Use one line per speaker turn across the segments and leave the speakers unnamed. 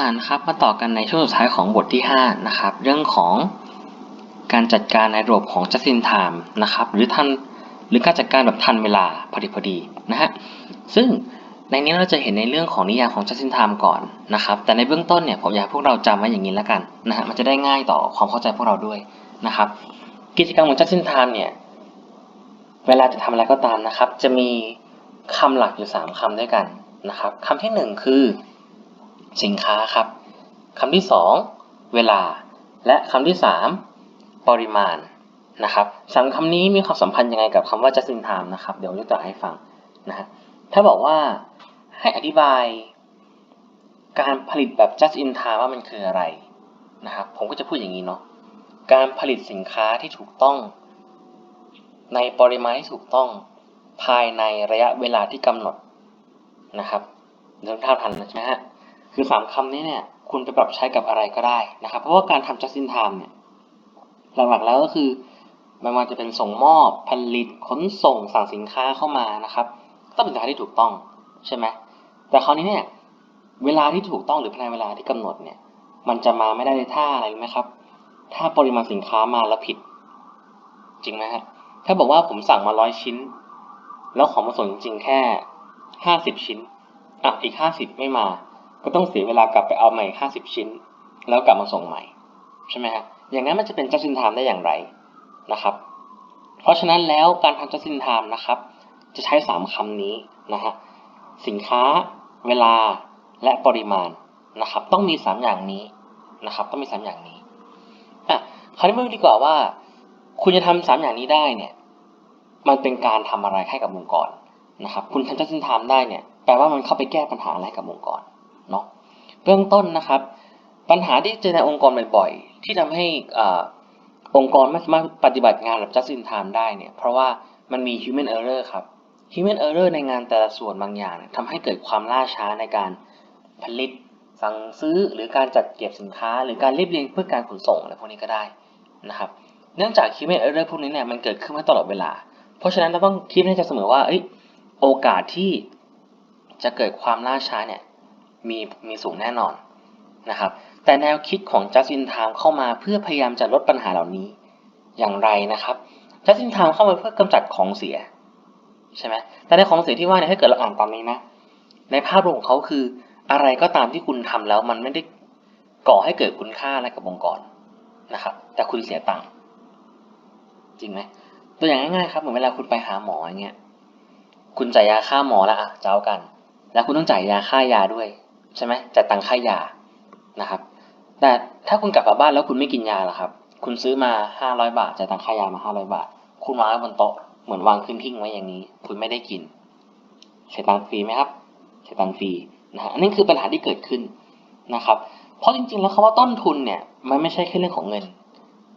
อ่านะครับมาต่อกันในช่วงสุดท้ายของบทที่ 5 นะครับ เรื่องของการจัดการในระบบของ just in time นะครับ หรือทันหรือการจัดการแบบทันเวลาพอดีพอดีนะฮะซึ่งในนี้เราจะเห็นในเรื่องของนิยามของ just in time ก่อนนะครับ แต่ในเบื้องต้นเนี่ยผมอยากให้พวกเราจำไว้อย่างนี้แล้วกันนะฮะมันจะได้ง่ายต่อความเข้าใจพวกเราด้วยนะครับ กิจกรรมของ just in time เนี่ยเวลาจะทำอะไรก็ตามนะครับ จะมีคำหลักอยู่ 3คำด้วยกันนะครับคำที่ 1 คือ สินค้าครับคำที่ 2 เวลา และคำที่ 3 ปริมาณนะครับสามคำนี้มีความสัมพันธ์ยังไงกับคำว่า just in time นะครับ เดี๋ยวยกตัวอย่างให้ฟังนะฮะถ้าบอกว่าให้อธิบาย การผลิตแบบ just in time ว่ามันคืออะไรนะครับ ผมก็จะพูดอย่างนี้เนาะการผลิตสินค้าที่ถูกต้อง ในปริมาณที่ถูกต้องภายในระยะเวลาที่กำหนดนะครับเดี๋ยวท่าทันใช่ไหมฮะ คือสามคำนี้เนี่ยคุณไปปรับใช้กับอะไรก็ได้นะครับ เพราะว่าการทำ just in time เนี่ยหลักๆแล้วก็คือไม่ว่าจะเป็นส่งมอบผลิตขนส่งสั่งสินค้าเข้ามานะครับต้องเป็นสินค้าที่ถูกต้องใช่ไหมแต่คราวนี้เนี่ยเวลาที่ถูกต้องหรือภายในเวลาที่กำหนดเนี่ยมันจะมาไม่ได้ในท่าอะไรไหมครับ ถ้าปริมาณสินค้ามาแล้วผิด จริงไหมฮะถ้าบอกว่าผมสั่งมาร้อยชิ้น แล้วของมาส่งจริงๆแค่ห้าสิบชิ้นอะอีกห้าสิบไม่มา ก็ต้องเสียเวลากลับไปเอาใหม่ห้าสิบชิ้น แล้วกลับมาส่งใหม่ใช่ไหมฮะอย่างนั้นมันจะเป็น just in time ได้อย่างไรนะครับ เพราะฉะนั้นแล้วการทำ just in time นะครับ จะใช้สามคำนี้นะฮะสินค้า เวลาและปริมาณนะครับ ต้องมีสามอย่างนี้นะครับ ต้องมีสามอย่างนี้อะคราวนี้มาดูดีกว่าว่า คุณจะทำสามอย่างนี้ได้เนี่ยมันเป็นการทำอะไรให้กับองค์กรนะครับ คุณทำ just in time ได้เนี่ยแปลว่ามันเข้าไปแก้ปัญหาอะไรกับองค์กร เบื้องต้นนะครับ ปัญหาที่เจอในองค์กรบ่อยๆที่ทำให้อองค์กรไม่สามารถปฏิบัติงานแบบ just in time ได้เนี่ยเพราะว่ามันมี human error ครับ human error ในงานแต่ละส่วนบางอย่างทำให้เกิดความล่าช้าในการผลิตสั่งซื้อหรือการจัดเก็บสินค้า หรือการเรียบเรียงเพื่อการขนส่งอะไรพวกนี้ก็ได้นะครับ เนื่องจาก human error พวกนี้เนี่ยมันเกิดขึ้นมาตลอดเวลา เพราะฉะนั้นเราต้องคิดให้ใจเสมอว่าอโอกาสที่จะเกิดความล่าช้าเนี่ย มีมีสูงแน่นอนนะครับ แต่แนวคิดของ just in time เข้ามาเพื่อพยายามจะลดปัญหาเหล่านี้อย่างไรนะครับ just in time เข้ามาเพื่อกำจัดของเสียใช่ไหมแต่ในของเสียที่ว่าเนี่ยถ้าเกิดเราอ่านตามนี้นะ ในภาพรวมของเขาคืออะไรก็ตามที่คุณทำแล้วมันไม่ได้ก่อให้เกิดคุณค่าอะไรกับองค์กรนะครับ แต่คุณเสียตังค์จริงไหมตัวอย่างง่ายๆครับเหมือนเวลาคุณไปหาหมออย่างเงี้ยคุณจ่ายยาค่าหมอแล้วอะเจ้ากัน แล้วคุณต้องจ่ายยาค่ายาด้วย ใช่ไหมจ่ายตังค่ายานะครับ แต่ถ้าคุณกลับมาบ้านแล้วคุณไม่กินยาล่ะครับ คุณซื้อมาห้าร้อยบาทจ่ายตังค่ายามาห้าร้อยบาท คุณวางไว้บนโต๊ะเหมือนวางขึ้นทิ้งไว้อย่างนี้ คุณไม่ได้กินเสียตังค์ฟรีไหมครับเสียตังค์ฟรีนะฮะอันนี้คือปัญหาที่เกิดขึ้นนะครับ เพราะจริงๆ แล้วคำว่าต้นทุนเนี่ยมันไม่ใช่แค่เรื่องของเงิน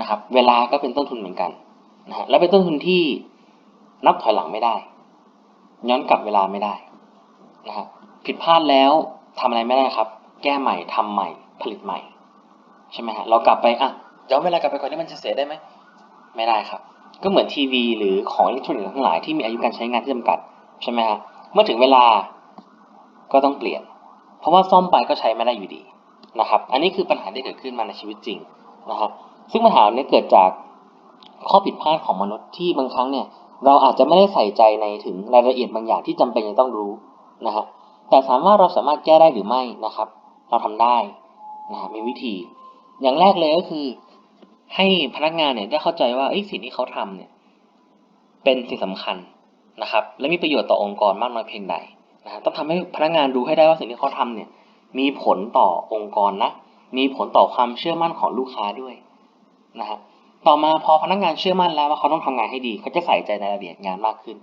นะครับ เวลาก็เป็นต้นทุนเหมือนกันนะฮะและเป็นต้นทุนที่นับถอยหลังไม่ได้ ย้อนกลับเวลาไม่ได้นะฮะผิดพลาดแล้ว ทำอะไรไม่ได้ครับ แก้ใหม่ทำใหม่ผลิตใหม่ ใช่ไหมฮะเรากลับไปอะย้อนเวลากลับไปก่อนที่มันจะเสียได้ไหมไม่ได้ครับ ก็เหมือนทีวีหรือของอิเล็กทรอนิกส์ทั้งหลายที่มีอายุการใช้งานที่จำกัดใช่ไหมฮะเมื่อถึงเวลาก็ต้องเปลี่ยน เพราะว่าซ่อมไปก็ใช้ไม่ได้อยู่ดีนะครับ อันนี้คือปัญหาที่เกิดขึ้นมาในชีวิตจริงนะครับ ซึ่งปัญหานี้เกิดจากข้อผิดพลาดของมนุษย์ที่บางครั้งเนี่ยเราอาจจะไม่ได้ใส่ใจในถึงรายละเอียดบางอย่างที่จำเป็นจะต้องรู้นะฮะ แต่ถามว่าเราสามารถแก้ได้หรือไม่นะครับ เราทำได้นะมีวิธี อย่างแรกเลยก็คือ ให้พนักงานเนี่ยได้เข้าใจว่าสิ่งที่เขาทำเนี่ยเป็นสิ่งสำคัญนะครับ และมีประโยชน์ต่อองค์กรมากน้อยเพียงใดนะฮะต้องทำให้พนักงานรู้ให้ได้ว่าสิ่งที่เขาทำเนี่ยมีผลต่อองค์กรนะ มีผลต่อความเชื่อมั่นของลูกค้าด้วยนะฮะต่อมาพอพนักงานเชื่อมั่นแล้วว่าเขาต้องทำงานให้ดี เขาจะใส่ใจในรายละเอียดงานมากขึ้น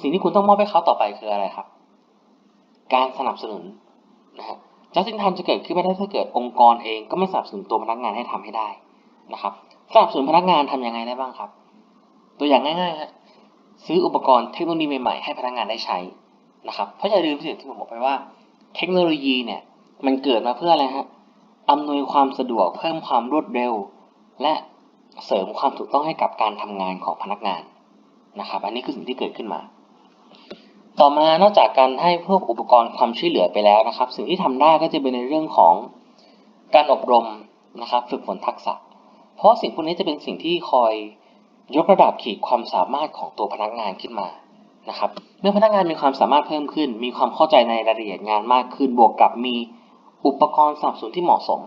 สิ่งที่คุณต้องมอบให้เขาต่อไปคืออะไรครับ การสนับสนุนนะฮะจัสตินทันจะเกิดขึ้นไม่ได้ถ้าเกิดองค์กรเองก็ไม่สนับสนุนตัวพนักงานให้ทำให้ได้นะครับสนับสนุนพนักงานทํำยังไงได้บ้างครับ ตัวอย่างง่ายๆฮะซื้ออุปกรณ์เทคโนโลยีใหม่ๆให้พนักงานได้ใช้นะครับเพราะอย่าลืมสิ่งที่ผมบอกไปว่า เทคโนโลยีเนี่ยมันเกิดมาเพื่ออะไรฮะอำนวยความสะดวกเพิ่มความรวดเร็ว และเสริมความถูกต้องให้กับการทำงานของพนักงานนะครับ อันนี้คือสิ่งที่เกิดขึ้นมา ต่อมานอกจากการให้พวกอุปกรณ์ความช่วยเหลือไปแล้วนะครับ สิ่งที่ทำได้ก็จะเป็นในเรื่องของการอบรมนะครับฝึกฝนทักษะ เพราะสิ่งพวกนี้จะเป็นสิ่งที่คอยยกระดับขีดความสามารถของตัวพนักงานขึ้นมานะครับเมื่อพนักงานมีความสามารถเพิ่มขึ้น มีความเข้าใจในรายละเอียดงานมากขึ้น บวกกับมีอุปกรณ์สนับสนุนที่เหมาะสม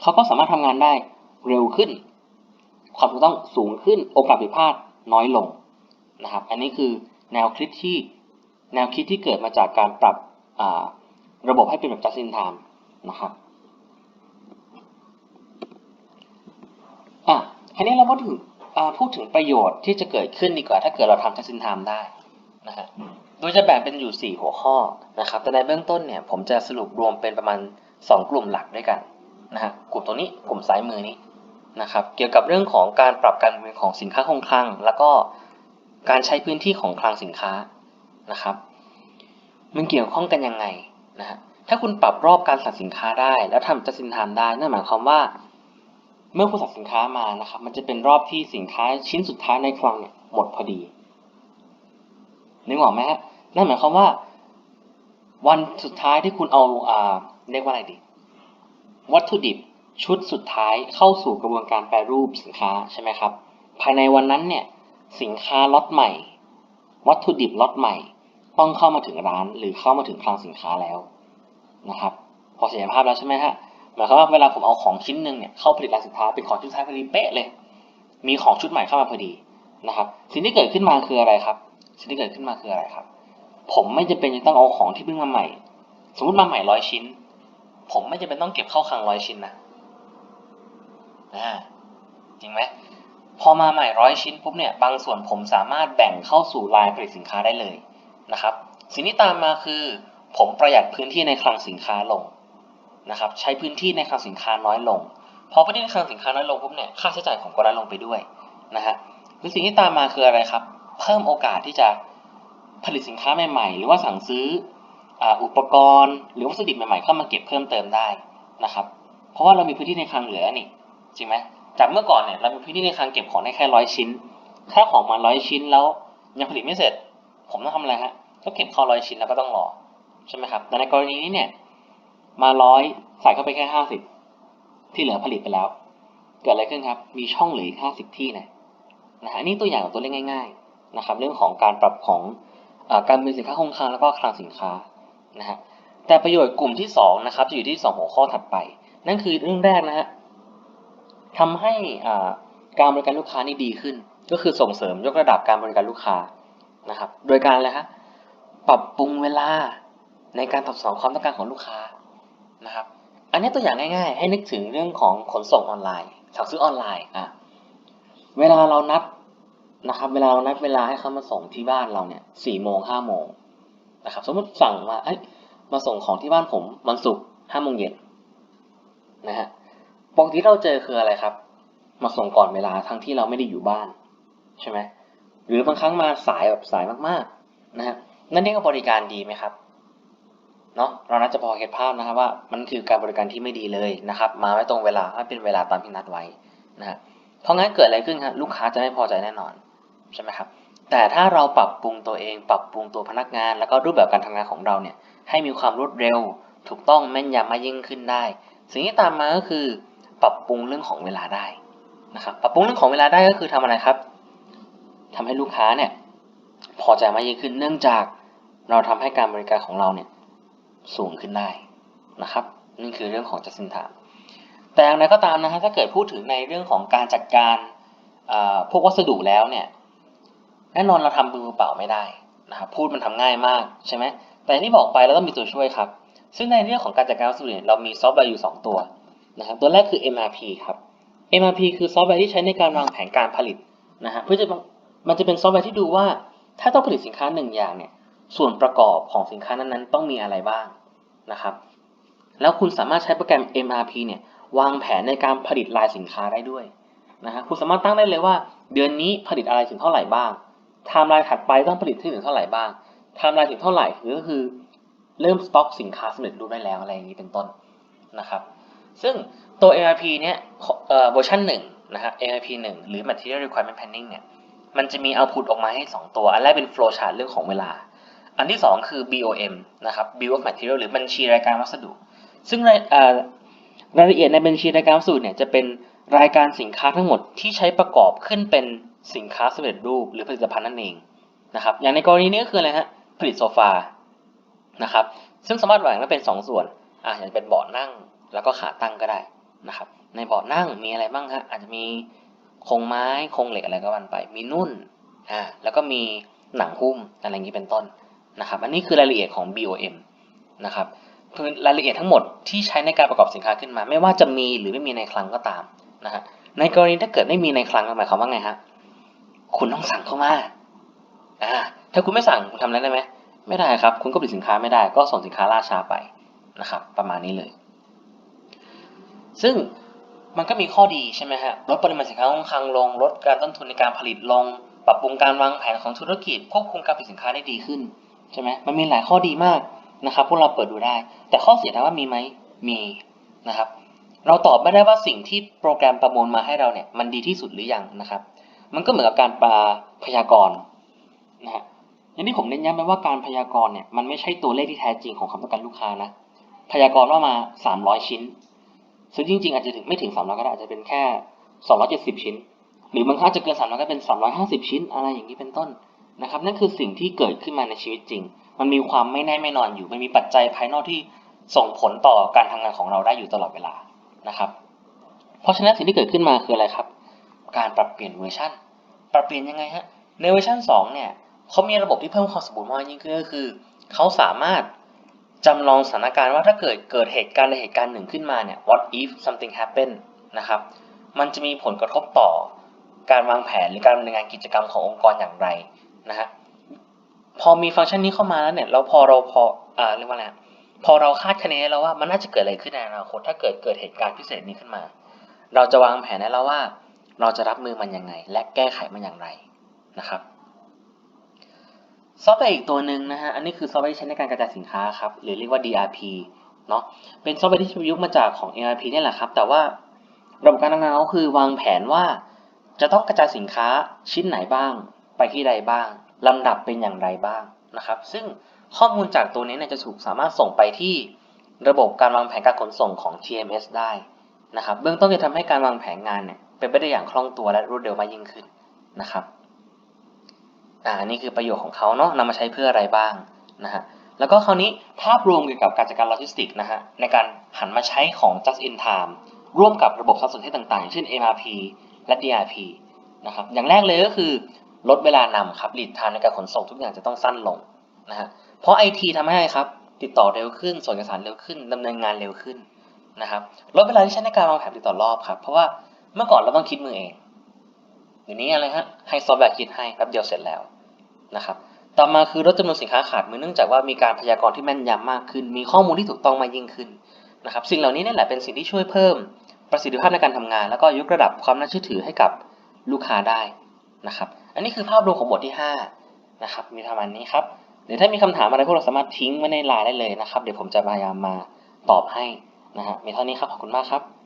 เขาก็สามารถทำงานได้เร็วขึ้น ความถูกต้องสูงขึ้น โอกาสผิดพลาดน้อยลงนะครับ อันนี้คือแนวคิดที่ แนวคิดที่เกิดมาจากการปรับระบบให้เป็นแบบ just in time นะครับอะทีนี้เราพูดถึงพูดถึงประโยชน์ที่จะเกิดขึ้นดีกว่า ถ้าเกิดเราทำ just in time ได้นะฮะโดยจะแบ่งเป็นอยู่ 4 หัวข้อนะครับ แต่ในเบื้องต้นเนี่ยผมจะสรุปรวมเป็นประมาณ 2 กลุ่มหลักด้วยกันนะฮะกลุ่มตัวนี้กลุ่มซ้ายมือนี้นะครับเกี่ยวกับเรื่องของการปรับการเมืองของสินค้าคงคลัง แล้วก็การใช้พื้นที่ของคลังสินค้า นะครับ มันเกี่ยวข้องกันยังไงนะฮะถ้าคุณปรับรอบการสั่งสินค้าได้ แล้วทำจัดสินทามได้นั่นหมายความว่า เมื่อคุณสั่งสินค้ามานะครับ มันจะเป็นรอบที่สินค้าชิ้นสุดท้ายในคลังเนี่ยหมดพอดีนึกออกไหมฮะนั่นหมายความว่า วันสุดท้ายที่คุณเอาอ่าเรียกว่าอะไรดี วัตถุดิบชุดสุดท้ายเข้าสู่กระบวนการแปรรูปสินค้าใช่ไหมครับ ภายในวันนั้นเนี่ยสินค้าล็อตใหม่ วัตถุดิบล็อตใหม่ ต้องเข้ามาถึงร้านหรือเข้ามาถึงคลังสินค้าแล้วนะครับพอเห็นภาพแล้วใช่ไหมฮะหมายความว่าเวลาผมเอาของชิ้นหนึ่งเนี่ยเข้าผลิตรายสุดท้าเป็นของชุดสุดท้ายพอดีเป๊ะเลย มีของชุดใหม่เข้ามาพอดีนะครับ สิ่งที่เกิดขึ้นมาคืออะไรครับ สิ่งที่เกิดขึ้นมาคืออะไรครับ ผมไม่จำเป็นจะต้องเอาของที่เพิ่งมาใหม่ สมมติมาใหม่ร้อยชิ้น ผมไม่จำเป็นต้องเก็บเข้าคลังร้อยชิ้นนะอ่าจริงไหมพอมาใหม่ร้อยชิ้นปุ๊บเนี่ยบางส่วนผมสามารถแบ่งเข้าสู่ลายผลิตสินค้าได้เลย นะครับสิ่งที่ตามมาคือผมประหยัดพื้นที่ในคลังสินค้าลงนะครับใช้พื้นที่ในคลังสินค้าน้อยลงพอพื้นที่ในคลังสินค้าน้อยลงปุ๊บเนี่ยค่าใช้จ่ายผมก็น้อยลงไปด้วยนะฮะหรือสิ่งที่ตามมาคืออะไรครับ เพิ่มโอกาสที่จะผลิตสินค้าใหม่ๆ หรือว่าสั่งซื้ออ,อุปกรณ์ หรือวัสดุใหม่ๆเข้ามาเก็บเพิ่มเติมได้นะครับเพราะว่าเรามีพื้นที่ในคลังเหลือนี่จริงไหมจากเมื่อก่อนเนี่ยเรามีพื้นที่ในคลังเก็บของได้แค่ร้อยชิ้น ถ้าของมาร้อยชิ้นแล้วยังผลิตไม่เสร็จ ผมต้องทำอะไรฮะ ก็เก็บเข้าร้อยชิ้นแล้วก็ต้องรอใช่ไหมครับแต่ในกรณีนี้เนี่ย มาร้อยใส่เข้าไปแค่ห้าสิบที่เหลือผลิตไปแล้ว เกิดอะไรขึ้นครับ มีช่องเหลืออีกห้าสิบที่นะนะฮะนี่ตัวอย่างของตัวเลขง่าย ๆนะครับ เรื่องของการปรับของอาการมีสินค้าคงคลังแล้วก็คลังสินค้านะฮะแต่ประโยชน์กลุ่มที่สองนะครับจะอยู่ที่สองหัวข้อถัดไป นั่นคือเรื่องแรกนะฮะทำให้การบริการลูกค้านี่ดีขึ้น ก็คือส่งเสริมยกระดับการบริการลูกค้านะครับ โดยการอะไรฮะ ปรับปรุงเวลาในการตอบสนองความต้องการของลูกค้านะครับ อันนี้ตัวอย่างง่าย ๆ ให้นึกถึงเรื่องของขนส่งออนไลน์สั่งซื้อออนไลน์อะเวลาเรานัดนะครับ เวลาเรานัดเวลาให้เขามาส่งที่บ้านเราเนี่ยสี่โมงห้าโมงนะครับ สมมติสั่งมาเอ้ยมาส่งของที่บ้านผมวันศุกร์ห้าโมงเย็นนะฮะปกติเราเจอคืออะไรครับ มาส่งก่อนเวลาทั้งที่เราไม่ได้อยู่บ้าน ใช่ไหมหรือบางครั้งมาสายแบบสายมากๆนะฮะ นั่นเรียกว่าบริการดีไหมครับเนาะเราน่าจะพอเห็นภาพนะครับว่ามันคือการบริการที่ไม่ดีเลยนะครับ มาไม่ตรงเวลาไม่เป็นเวลาตามที่นัดไว้นะฮะเพราะงั้นเกิดอะไรขึ้นครับลูกค้าจะไม่พอใจแน่นอนใช่ไหมครับแต่ถ้าเราปรับปรุงตัวเอง ปรับปรุงตัวพนักงาน แล้วก็รูปแบบการทำงานของเราเนี่ยให้มีความรวดเร็ว ถูกต้องแม่นยำมากยิ่งขึ้นได้ สิ่งที่ตามมาก็คือ ปรับปรุงเรื่องของเวลาได้นะครับปรับปรุงเรื่องของเวลาได้ก็คือทำอะไรครับทำให้ลูกค้าเนี่ยพอใจมากยิ่งขึ้นเนื่องจาก เราทำให้การบริการของเราเนี่ยสูงขึ้นได้นะครับนี่คือเรื่องของ just in time แต่อย่างไรก็ตามนะฮะถ้าเกิดพูดถึงในเรื่องของการจัดการพวกวัสดุแล้วเนี่ยแน่นอนเราทำมือเปล่าไม่ได้นะครับพูดมันทำง่ายมากใช่ไหมแต่ที่บอกไปเราต้องมีตัวช่วยครับ ซึ่งในเรื่องของการจัดการวัสดุเนี่ยเรามีซอฟต์แวร์อยู่ 2 ตัวนะครับตัวแรกคือ MRP ครับ MRP คือซอฟต์แวร์ที่ใช้ในการวางแผนการผลิตนะฮะเพื่อจะมันจะเป็นซอฟต์แวร์ที่ดูว่า ถ้าต้องผลิตสินค้าหนึ่งอย่างเนี่ย ส่วนประกอบของสินค้านั้นๆ ต้องมีอะไรบ้างนะครับ แล้วคุณสามารถใช้โปรแกรม MRP เนี่ยวางแผนในการผลิตลายสินค้าได้ด้วยนะฮะคุณสามารถตั้งได้เลยว่า เดือนนี้ผลิตอะไรถึงเท่าไหร่บ้างไทม์ไลน์ถัดไปต้องผลิตถึงเท่าไหร่บ้างไทม์ไลน์ถึงเท่าไหร่คือก็คือเริ่มสต็อกสินค้าสำเร็จรูปได้แล้วอะไรอย่างนี้เป็นต้นนะครับ ซึ่งตัว MRP เนี่ยเวอร์ชันหนึ่งนะฮะ MRP 1 หรือ Material Requirement Planning เนี่ยมันจะมี output ออกมาให้ 2 ตัว อันแรกเป็น flow chart เรื่องของเวลา อันที่สองคือ BOM นะครับ Bill of Material หรือบัญชีรายการวัสดุ ซึ่งรายเอ่อรายละเอียดในบัญชีรายการวัสดุเนี่ยจะเป็นรายการสินค้าทั้งหมดที่ใช้ประกอบขึ้นเป็นสินค้าสำเร็จรูปหรือผลิตภัณฑ์นั่นเองนะครับ อย่างในกรณีนี้ก็คืออะไรฮะผลิตโซฟานะครับ ซึ่งสามารถแบ่งได้เป็น 2 ส่วนอ่าอย่างเป็นเบาะนั่งแล้วก็ขาตั้งก็ได้นะครับ ในเบาะนั่งมีอะไรบ้างฮะอาจจะมีโครงไม้โครงเหล็กอะไรก็วันไป มีนุ่นอ่าแล้วก็มีหนังหุ้มอะไรอย่างนี้เป็นต้น นะครับ อันนี้คือรายละเอียดของ BOM นะครับคือรายละเอียดทั้งหมดที่ใช้ในการประกอบสินค้าขึ้นมา ไม่ว่าจะมีหรือไม่มีในคลังก็ตามนะฮะในกรณีถ้าเกิดไม่มีในคลังหมายความว่าไงฮะคุณต้องสั่งเข้ามาอ่าถ้าคุณไม่สั่งคุณทำอะไรได้ไหมไม่ได้ครับ คุณก็ผลิตสินค้าไม่ได้ก็ส่งสินค้าล่าช้าไปนะครับ ประมาณนี้เลย ซึ่งมันก็มีข้อดีใช่ไหมฮะลดปริมาณสินค้าคงคลังลงลดการต้นทุนในการผลิตลง ปรับปรุงการวางแผนของธุรกิจควบคุมการผลิตสินค้าได้ดีขึ้น ใช่ไหมมันมีหลายข้อดีมากนะครับ พวกเราเปิดดูได้ แต่ข้อเสียถามว่ามีไหมมีนะครับ เราตอบไม่ได้ว่าสิ่งที่โปรแกรมประมวลมาให้เราเนี่ยมันดีที่สุดหรือยังนะครับ มันก็เหมือนกับการปลาพยากรณ์นะฮะอย่างที่ผมเน้นย้ำไปว่าการพยากรณ์เนี่ยมันไม่ใช่ตัวเลขที่แท้จริงของความต้องการลูกค้านะพยากรณ์ว่ามา 300 ชิ้น ซึ่งจริงๆ อาจจะถึงไม่ถึง 300 ก็ได้อาจจะเป็นแค่ 270 ชิ้น หรือบางครั้งจะเกิน 300 ก็เป็น 350 ชิ้น อะไรอย่างนี้เป็นต้น นะครับนั่นคือสิ่งที่เกิดขึ้นมาในชีวิตจริง มันมีความไม่แน่ไม่นอนอยู่ มันมีปัจจัยภายนอกที่ส่งผลต่อการทำงานของเราได้อยู่ตลอดเวลานะครับ เพราะฉะนั้นสิ่งที่เกิดขึ้นมาคืออะไรครับ การปรับเปลี่ยนเวอร์ชันปรับเปลี่ยนยังไงฮะในเวอร์ชัน2เนี่ยเขามีระบบที่เพิ่มความสมบูรณ์มากยิ่งขึ้นก็คือเขาสามารถจำลองสถานการณ์ว่าถ้าเกิดเกิดเหตุการณ์ใดเหตุการณ์หนึ่งขึ้นมาเนี่ย what if something happen นะครับ มันจะมีผลกระทบต่อการวางแผนหรือการดำเนินงานกิจกรรมขององค์กรอย่างไร นะฮะพอมีฟังก์ชันนี้เข้ามาแล้วเนี่ยเราพอเราพออ่าเรียกว่าอะไรพอเราคาดคะเนแล้วว่ามันน่าจะเกิดอะไรขึ้นในอนาคตถ้าเกิดเกิดเหตุการณ์พิเศษนี้ขึ้นมา เราจะวางแผนได้แล้วว่า เราจะรับมือมันยังไง และแก้ไขมันอย่างไรนะครับซอฟต์แวร์อีกตัวหนึ่งนะฮะอันนี้คือซอฟต์แวร์ที่ใช้ในการกระจายสินค้าครับหรือเรียกว่า DRP เนาะเป็นซอฟต์แวร์ที่ประยุกต์มาจากของ ERP นี่แหละครับ แต่ว่าระบบการทำงานก็คือวางแผนว่าจะต้องกระจายสินค้าชิ้นไหนบ้าง ไปที่ใดบ้างลำดับเป็นอย่างไรบ้างนะครับ ซึ่งข้อมูลจากตัวนี้เนี่ยจะถูกสามารถส่งไปที่ระบบการวางแผนการขนส่งของ TMS ได้นะครับ เบื้องต้นจะทำให้การวางแผนงานเนี่ยเป็นไปได้อย่างคล่องตัวและรวดเร็วมากยิ่งขึ้นนะครับอ่านี่คือประโยชน์ของเขาเนาะนำมาใช้เพื่ออะไรบ้างนะฮะแล้วก็คราวนี้ภาพรวมเกี่ยวกับการจัดการโลจิสติกส์นะฮะในการหันมาใช้ของ just in time ร่วมกับระบบซับซ้อนที่ต่างๆอย่างเช่น MRP และ DRP นะครับอย่างแรกเลยก็คือ ลดเวลานำครับ lead time ในการขนส่งทุกอย่างจะต้องสั้นลงนะฮะเพราะ IT ทำให้ครับ ติดต่อเร็วขึ้น ส่งเอกสารเร็วขึ้นดำเนินงานเร็วขึ้นนะครับลดเวลาที่ใช้ในการวางแผนติดต่อรอบครับ เพราะว่าเมื่อก่อนเราต้องคิดมือเองเดี๋ยวนี้อะไรฮะให้ซอฟต์แวร์คิดให้แป๊บเดียวเสร็จแล้วนะครับต่อมาคือลดจำนวนสินค้าขาดมือเนื่องจากว่ามีการพยากรณ์ที่แม่นยำมากขึ้น มีข้อมูลที่ถูกต้องมากยิ่งขึ้นนะครับสิ่งเหล่านี้นี่แหละเป็นสิ่งที่ช่วยเพิ่มประสิทธิภาพในการทำงาน แล้วก็ยกระดับความน่าเชื่อถือให้กับลูกค้าได้นะครับ อันนี้คือภาพรวมของบทที่5นะครับ มีประมาณนี้ครับเดี๋ยวถ้ามีคำถามอะไรพวกเราสามารถทิ้งไว้ในไลน์ได้เลยนะครับ เดี๋ยวผมจะพยายามมาตอบให้นะฮะมีเท่านี้ครับขอบคุณมากครับ